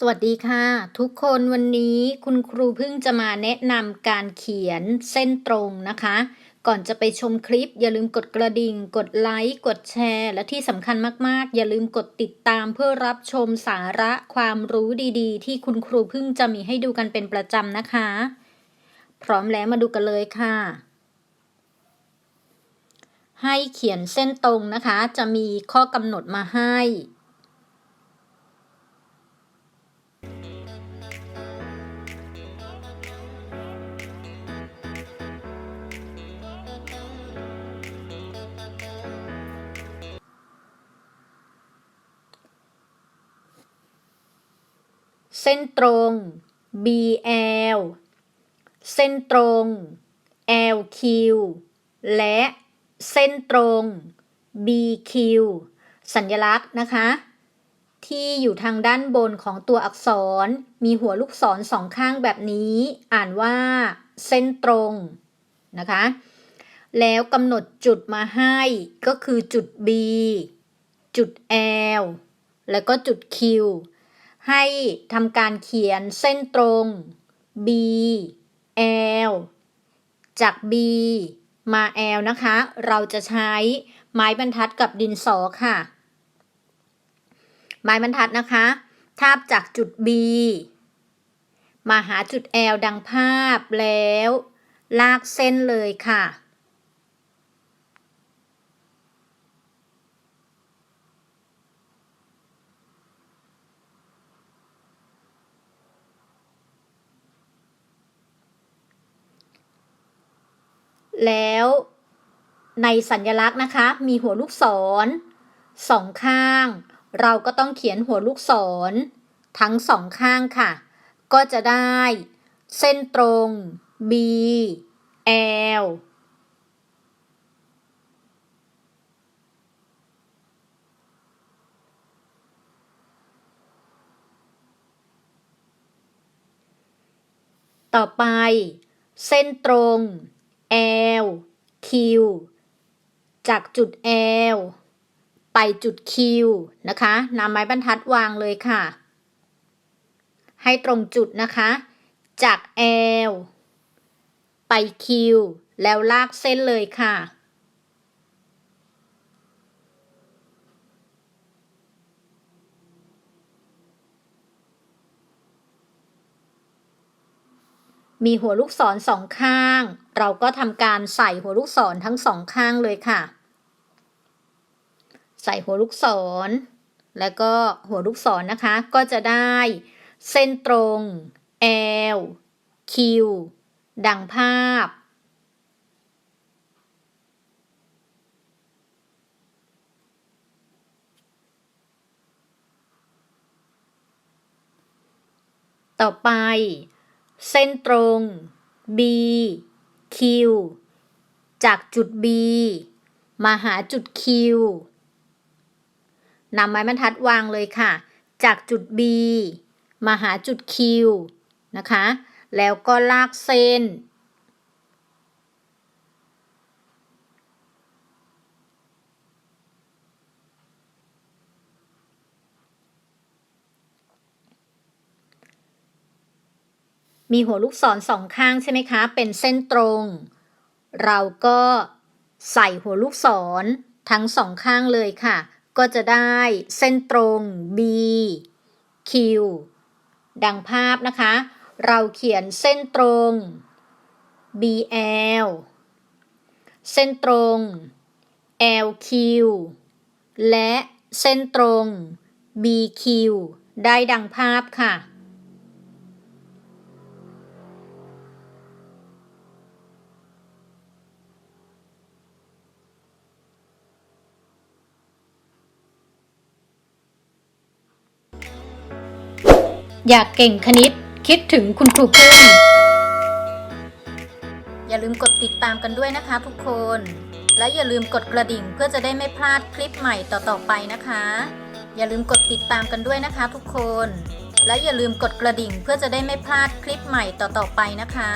สวัสดีค่ะ ทุกคนวันนี้คุณครูเพิ่งจะมาแนะนำการเขียนเส้นตรงนะคะ ก่อนจะไปชมคลิป อย่าลืมกดกระดิ่ง กดไลค์ กดแชร์ และที่สำคัญมากๆ อย่าลืมกดติดตามเพื่อรับชมสาระความรู้ดีๆ ที่คุณครูเพิ่งจะมีให้ดูกันเป็นประจำนะคะ พร้อมแล้วมาดูกันเลยค่ะ ให้เขียนเส้นตรงนะคะ จะมีข้อกำหนดมาให้ ส้นตรง BL เส้นตรง LQ และเส้นตรง BQ สัญลักษณ์นะคะ ที่อยู่ทางด้านบนของตัวอักษรมีหัวลูกศรสองข้างแบบนี้ อ่านว่า เส้นตรงนะคะ แล้วกำหนดจุดมาให้ก็คือจุด B จุด L แล้วก็จุด Q ให้ทำการเขียนเส้นตรง B L จาก B มา L นะคะ เราจะใช้ไม้บรรทัดกับดินสอค่ะ ไม้บรรทัดนะคะ ทาบจากจุด B มาหาจุด L ดังภาพแล้ว ลากเส้นเลยค่ะ แล้วในสัญลักษณ์นะคะ มีหัวลูกศรสองข้าง เราก็ต้องเขียนหัวลูกศร ทั้งสองข้างค่ะ ก็จะได้ เส้นตรง B L ต่อไป เส้นตรง L Q จากจุด L ไปจุด Q นะคะนำไม้บรรทัดวางเลยค่ะ ให้ตรงจุดนะคะ จาก L ไป Q แล้วลากเส้นเลยค่ะ มีหัวลูกศรสองข้าง เราก็ทำการใส่หัวลูกศรทั้งสองข้างเลยค่ะ ใส่หัวลูกศร แล้วก็หัวลูกศรนะคะ ก็จะได้ เส้นตรง L Q ดังภาพ ต่อไป เส้นตรง B Q จากจุด B มาหาจุด Q นำไม้บรรทัดวางเลยค่ะ จากจุด B มาหาจุด Q นะคะ แล้วก็ลากเส้น มีหัวลูกศรสองข้างใช่ไหมคะ เป็นเส้นตรง เราก็ใส่หัวลูกศรทั้งสองข้างเลยค่ะ ก็จะได้เส้นตรง B Q ดังภาพนะคะ เราเขียนเส้นตรง BL เส้นตรง LQ และเส้นตรง BQ ได้ดังภาพค่ะ อยากเก่งคณิต คิดถึงคุณครูพึ่งอย่าลืมกดติดตามกันด้วยนะคะทุกคน และอย่าลืมกดกระดิ่งเพื่อจะได้ไม่พลาดคลิปใหม่ต่อๆไปนะคะ อย่าลืมกดติดตามกันด้วยนะคะทุกคน และอย่าลืมกดกระดิ่งเพื่อจะได้ไม่พลาดคลิปใหม่ต่อๆไปนะคะ